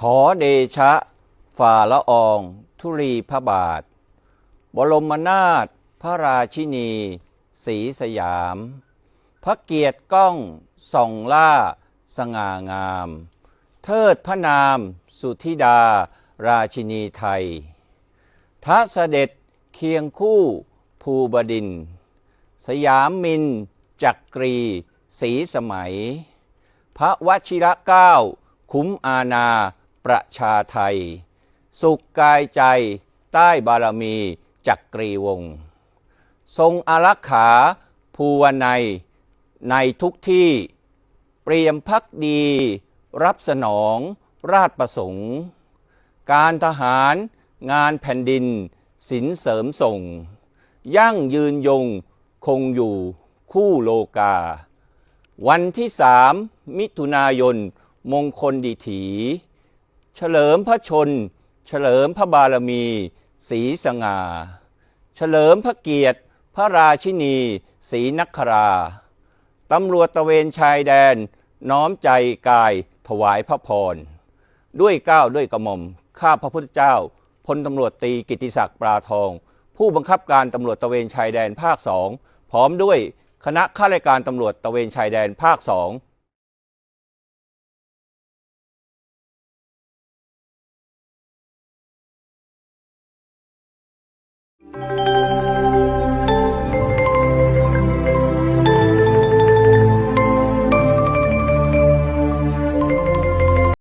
ขอเดชะ ฝ่าละออง ธุรีพระบาท บรมนาถพระราชินีศรีสยาม พระเกียรติก้องส่องล่า สง่างาม เทิดพระนามสุธิดาราชินีไทยท้าเสด็จเคียงคู่ภูบดิน สยามมินจักกรีศรีสมัย พระวชิระเก้า คุ้มอาณา ประชาไทย สุขกายใจ ใต้บารมีจักกรีวง ทรงอารักขาภูวนัย ในทุกที่ เปรียมพักดี รับสนองราชประสงค์ การทหารงานแผ่นดินสินเสริมส่ง ยั่งยืนยงคงอยู่คู่โลกา วันที่สามมิถุนายน มงคลดีถี เฉลิมพระชน เฉลิมพระบารมีศรีสง่า เฉลิมพระเกียรติ พระราชินีศรีนักราตำรวจตะเวนชายแดน น้อมใจกายถวายพระพร ด้วยเก้าวด้วยกระหม่อม ข้าพระพุทธเจ้าพลตำรวจตีกิติศักดิ์ปราทอง ผู้บังคับการตำรวจตะเวนชายแดนภาคสองพร้อมด้วยคณะข้าราชการตำรวจตะเวนชายแดนภาคสอง